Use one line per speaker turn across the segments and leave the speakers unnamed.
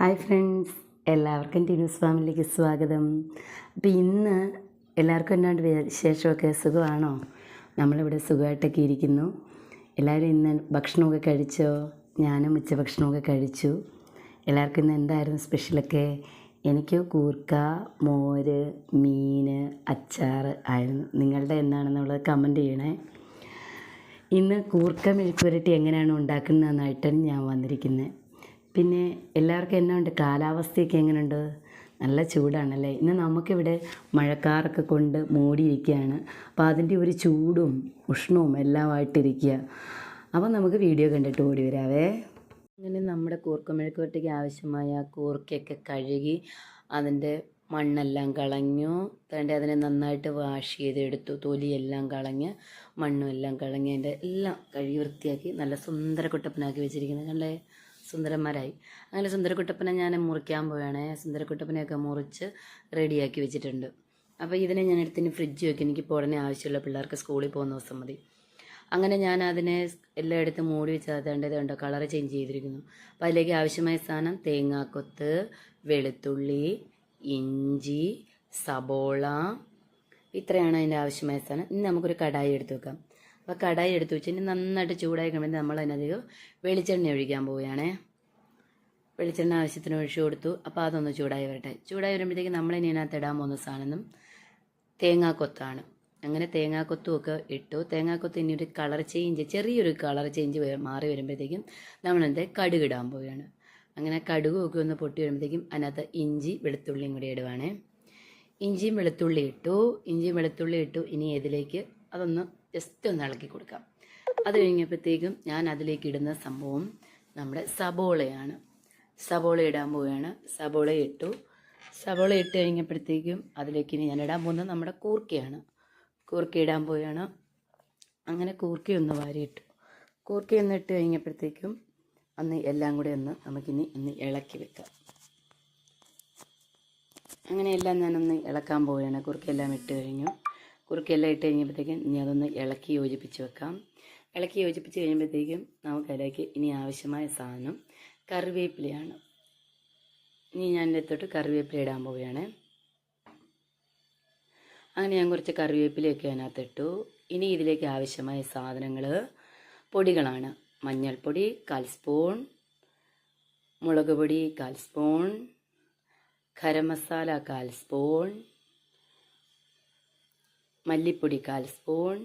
Hi friends എല്ലാവർക്കും ടിനൂസ് ഫാമിലിക്ക് സ്വാഗതം. അപ്പോൾ ഇന്ന് എല്ലാവർക്കും എന്നാണ്ട് വിശേഷമൊക്കെ? സുഖമാണോ? നമ്മളിവിടെ സുഖമായിട്ടൊക്കെ ഇരിക്കുന്നു. എല്ലാവരും ഇന്ന് ഭക്ഷണമൊക്കെ കഴിച്ചോ? ഞാനും ഉച്ചഭക്ഷണമൊക്കെ കഴിച്ചു. എല്ലാവർക്കും ഇന്ന് എന്തായിരുന്നു സ്പെഷ്യലൊക്കെ? എനിക്ക് കൂർക്ക മോര് മീൻ അച്ചാർ ആയിരുന്നു. നിങ്ങളുടെ എന്താണെന്നുള്ളത് കമന്റ് ചെയ്യണേ. ഇന്ന് കൂർക്ക മെഴുക്കുരട്ടി എങ്ങനെയാണ് ഉണ്ടാക്കുന്നതെന്നായിട്ടാണ് ഞാൻ വന്നിരിക്കുന്നത്. പിന്നെ എല്ലാവർക്കും എന്നാ ഉണ്ട്? കാലാവസ്ഥയൊക്കെ എങ്ങനെയുണ്ട്? നല്ല ചൂടാണല്ലേ? ഇന്ന് നമുക്കിവിടെ മഴക്കാറൊക്കെ കൊണ്ട് മൂടിയിരിക്കുകയാണ്. അപ്പോൾ അതിന്റെ ഒരു ചൂടും ഉഷ്ണവും എല്ലാമായിട്ടിരിക്കുക. അപ്പോൾ നമുക്ക് വീഡിയോ കണ്ടിട്ട് ഓടി വരാവേ. അങ്ങനെ നമ്മുടെ കൂർക്ക മെഴുക്കുവരട്ടിക്ക് ആവശ്യമായ കൂർക്കയൊക്കെ കഴുകി അതിന്റെ മണ്ണെല്ലാം കളഞ്ഞു. തേണ്ട അതിനെ നന്നായിട്ട് വാഷ് ചെയ്തെടുത്തു. തൊലിയെല്ലാം കളഞ്ഞ് മണ്ണും എല്ലാം കളഞ്ഞ് അതിന്റെ എല്ലാം കഴുകി വൃത്തിയാക്കി നല്ല സുന്ദര കുട്ടപ്പനാക്കി വെച്ചിരിക്കുന്നത് കണ്ടേ? സുന്ദരന്മാരായി. അങ്ങനെ സുന്ദരക്കുട്ടപ്പനെ ഞാൻ മുറിക്കാൻ പോവുകയാണ് സുന്ദരക്കുട്ടപ്പനെയൊക്കെ മുറിച്ച് റെഡിയാക്കി വെച്ചിട്ടുണ്ട്. അപ്പോൾ ഇതിനെ ഞാൻ എടുത്തിന് ഫ്രിഡ്ജ് വെക്കും. എനിക്ക് ഉടനെ ആവശ്യമുള്ള പിള്ളേർക്ക് സ്കൂളിൽ പോകുന്ന ദിവസം മതി. അങ്ങനെ ഞാൻ അതിനെ എല്ലാം എടുത്ത് മൂടി വെച്ച് അതേണ്ടത് ഉണ്ടോ കളർ ചേഞ്ച് ചെയ്തിരിക്കുന്നു. അപ്പോൾ അതിലേക്ക് ആവശ്യമായ സാധനം തേങ്ങാക്കൊത്ത് വെളുത്തുള്ളി ഇഞ്ചി സബോള. ഇത്രയാണ് അതിന്റെ ആവശ്യമായ സാധനം. ഇനി നമുക്കൊരു കടായി എടുത്ത് വെക്കാം. അപ്പോൾ കടായി എടുത്ത് വെച്ച് ഇനി നന്നായിട്ട് ചൂടായി കഴിയുമ്പോൾ നമ്മൾ അതിനധികം വെളിച്ചെണ്ണ ഒഴിക്കാൻ പോവുകയാണേ. വെളിച്ചെണ്ണ ആവശ്യത്തിന് ഒഴിച്ച് കൊടുത്തു. അപ്പോൾ അതൊന്ന് ചൂടായി വരട്ടെ. ചൂടായി വരുമ്പോഴത്തേക്ക് നമ്മളിനി അതിനകത്ത് ഇടാൻ പോകുന്ന സാധനം തേങ്ങാക്കൊത്താണ്. അങ്ങനെ തേങ്ങാക്കൊത്തും ഒക്കെ ഇട്ടു. തേങ്ങാക്കൊത്ത് ഇനി ഒരു കളർ ചേഞ്ച് ചെറിയൊരു കളർ ചേഞ്ച് മാറി വരുമ്പോഴത്തേക്കും നമ്മളെന്ത് കടുക് ഇടാൻ പോവുകയാണ്. അങ്ങനെ കടുകുമൊക്കെ ഒന്ന് പൊട്ടി വരുമ്പോഴത്തേക്കും അതിനകത്ത് ഇഞ്ചി വെളുത്തുള്ളിയും കൂടി ഇടുവാണേ. ഇഞ്ചിയും വെളുത്തുള്ളി ഇട്ടു. ഇഞ്ചിയും വെളുത്തുള്ളി ഇട്ടു. ഇനി ഇതിലേക്ക് അതൊന്ന് ജസ്റ്റ് ഒന്ന് ഇളക്കി കൊടുക്കാം. അത് കഴിഞ്ഞപ്പോഴത്തേക്കും ഞാൻ അതിലേക്ക് ഇടുന്ന സംഭവം നമ്മുടെ സബോളയാണ്. സബോള ഇടാൻ പോവുകയാണ്. സബോള ഇട്ടു. സബോള ഇട്ട് കഴിഞ്ഞപ്പോഴത്തേക്കും അതിലേക്ക് ഇനി ഞാൻ ഇടാൻ പോകുന്നത് നമ്മുടെ കൂർക്കയാണ്. കൂർക്ക ഇടാൻ പോവുകയാണ്. അങ്ങനെ കൂർക്ക ഒന്ന് വാരിയിട്ടു. കൂർക്ക ഒന്ന് ഇട്ട് കഴിഞ്ഞപ്പോഴത്തേക്കും അന്ന് എല്ലാം കൂടി ഒന്ന് നമുക്കിനി ഒന്ന് ഇളക്കി വെക്കാം. അങ്ങനെ എല്ലാം ഞാനൊന്ന് ഇളക്കാൻ പോവുകയാണ്. കുറുക്കെല്ലാം ഇട്ട് കഴിഞ്ഞു. കുറുക്കെല്ലാം ഇട്ട് കഴിഞ്ഞപ്പോഴത്തേക്കും ഇനി അതൊന്ന് ഇളക്കി യോജിപ്പിച്ച് വെക്കാം. ഇളക്കി യോജിപ്പിച്ച് കഴിയുമ്പോഴത്തേക്കും നമുക്ക് അതിലേക്ക് ഇനി ആവശ്യമായ സാധനം കറിവേപ്പിലയാണ്. ഇനി ഞാൻ എടുത്തിട്ട് കറിവേപ്പില ഇടാൻ പോവുകയാണ്. അങ്ങനെ ഞാൻ കുറച്ച് കറിവേപ്പിലയൊക്കെ അതിനകത്തിട്ടു. ഇനി ഇതിലേക്ക് ആവശ്യമായ സാധനങ്ങൾ പൊടികളാണ്. മഞ്ഞൾപ്പൊടി കാൽ സ്പൂൺ മുളക് പൊടി കാൽ സ്പൂൺ ഗരം മസാല കാൽ സ്പൂൺ മല്ലിപ്പൊടി കാൽ സ്പൂൺ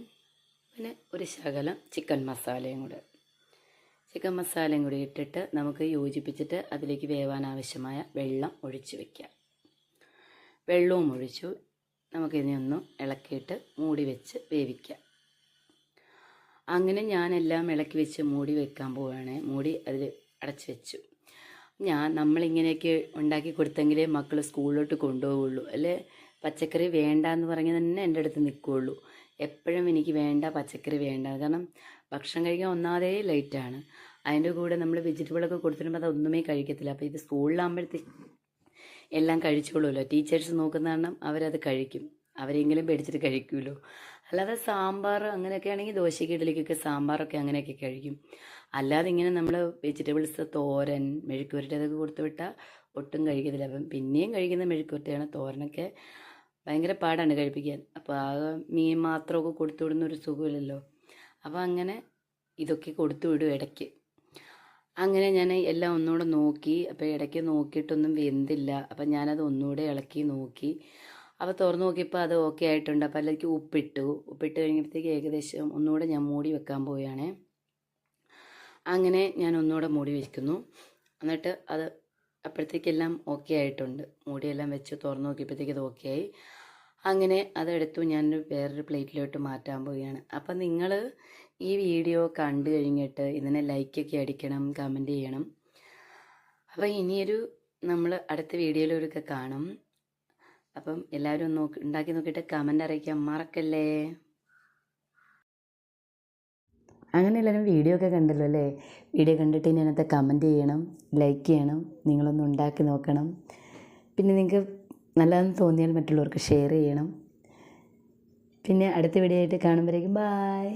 പിന്നെ ഒരു ശകലം ചിക്കൻ മസാലയും കൂടെ. ചിക്കൻ മസാലയും കൂടി ഇട്ടിട്ട് നമുക്ക് യോജിപ്പിച്ചിട്ട് അതിലേക്ക് വേവാൻ ആവശ്യമായ വെള്ളം ഒഴിച്ച് വയ്ക്കാം വെള്ളവും ഒഴിച്ചു നമുക്കിതിനെ ഒന്ന് ഇളക്കിയിട്ട് മൂടി വെച്ച് വേവിക്കാം. അങ്ങനെ ഞാനെല്ലാം ഇളക്കി വെച്ച് മൂടി വെക്കാൻ പോവുകയാണ്. മൂടി അതിൽ അടച്ച് വെച്ചു. ഞാൻ നമ്മളിങ്ങനെയൊക്കെ ഉണ്ടാക്കി കൊടുത്തെങ്കിലേ മക്കൾ സ്കൂളിലോട്ട് കൊണ്ടുപോകുള്ളൂ അല്ലേ? പച്ചക്കറി വേണ്ട എന്ന് പറഞ്ഞ് തന്നെ എന്റെ അടുത്ത് നിൽക്കുകയുള്ളൂ എപ്പോഴും എനിക്ക് വേണ്ട പച്ചക്കറി വേണ്ട. കാരണം ഭക്ഷണം കഴിക്കാൻ ഒന്നാതെ ലൈറ്റാണ് അതിന്റെ കൂടെ നമ്മൾ വെജിറ്റബിളൊക്കെ കൊടുത്തിട്ടുമ്പോൾ അതൊന്നുമേ കഴിക്കത്തില്ല. അപ്പോൾ ഇത് സ്കൂളിലാകുമ്പോഴത്തേക്ക് എല്ലാം കഴിച്ചോളൂല്ലോ ടീച്ചേഴ്സ് നോക്കുന്ന കാരണം അവരത് കഴിക്കും. അവരെങ്കിലും പേടിച്ചിട്ട് കഴിക്കുമല്ലോ അല്ലാതെ സാമ്പാർ അങ്ങനെയൊക്കെ ആണെങ്കിൽ ദോശയ്ക്ക് ഇഡലിക്കൊക്കെ സാമ്പാറൊക്കെ അങ്ങനെയൊക്കെ കഴിക്കും. അല്ലാതെ ഇങ്ങനെ നമ്മൾ വെജിറ്റബിൾസ് തോരൻ മെഴുക്കുവരട്ടി അതൊക്കെ കൊടുത്തു വിട്ടാൽ ഒട്ടും കഴിക്കത്തില്ല. അപ്പം പിന്നെയും കഴിക്കുന്ന മെഴുക്കുവരട്ടിയാണ്. തോരനൊക്കെ ഭയങ്കര പാടാണ് കഴിപ്പിക്കാൻ. അപ്പോൾ ആ മീൻ മാത്രമൊക്കെ കൊടുത്തു വിടുന്ന ഒരു സുഖമില്ലല്ലോ. അപ്പോൾ അങ്ങനെ ഇതൊക്കെ കൊടുത്തു വിടും ഇടയ്ക്ക്. അങ്ങനെ ഞാൻ എല്ലാം ഒന്നുകൂടെ നോക്കി. അപ്പോൾ ഇടയ്ക്ക് നോക്കിയിട്ടൊന്നും വെന്തില്ല. അപ്പം ഞാനത് ഒന്നുകൂടെ ഇളക്കി നോക്കി. അപ്പോൾ തുറന്ന് നോക്കിയപ്പോൾ അത് ഓക്കെ ആയിട്ടുണ്ട്. അപ്പോൾ അതിലേക്ക് ഉപ്പിട്ടു. ഉപ്പിട്ട് കഴിഞ്ഞപ്പോഴത്തേക്ക് ഏകദേശം ഒന്നുകൂടെ ഞാൻ മൂടി വെക്കാൻ പോവുകയാണേ. അങ്ങനെ ഞാൻ ഒന്നുകൂടെ മൂടി വയ്ക്കുന്നു എന്നിട്ട് അത് അപ്പോഴത്തേക്കെല്ലാം ഓക്കെ ആയിട്ടുണ്ട്. മൂടിയെല്ലാം വെച്ച് തുറന്ന് നോക്കിയപ്പോഴത്തേക്ക് അത് ഓക്കെ ആയി. അങ്ങനെ അതെടുത്തു. ഞാൻ വേറൊരു പ്ലേറ്റിലോട്ട് മാറ്റാൻ പോവുകയാണ്. അപ്പം നിങ്ങൾ ഈ വീഡിയോ കണ്ടു കഴിഞ്ഞിട്ട് ഇതിനെ ലൈക്കൊക്കെ അടിക്കണം കമന്റ് ചെയ്യണം. അപ്പം ഇനിയൊരു നമ്മൾ അടുത്ത വീഡിയോയിലൊക്കെ കാണും. അപ്പം എല്ലാവരും നോക്കി ഉണ്ടാക്കി നോക്കിയിട്ട് കമന്റ് അറിയിക്കാൻ മറക്കല്ലേ? അങ്ങനെ എല്ലാവരും വീഡിയോ ഒക്കെ കണ്ടല്ലോ അല്ലേ? വീഡിയോ കണ്ടിട്ട് ഇനി കമന്റ് ചെയ്യണം ലൈക്ക് ചെയ്യണം നിങ്ങളൊന്ന് ഉണ്ടാക്കി നോക്കണം. പിന്നെ നിങ്ങൾക്ക് നല്ലതെന്ന് തോന്നിയാൽ മറ്റുള്ളവർക്ക് ഷെയർ ചെയ്യണം. പിന്നെ അടുത്ത വീഡിയോ ആയിട്ട് കാണുമ്പോഴേക്കും ബായ്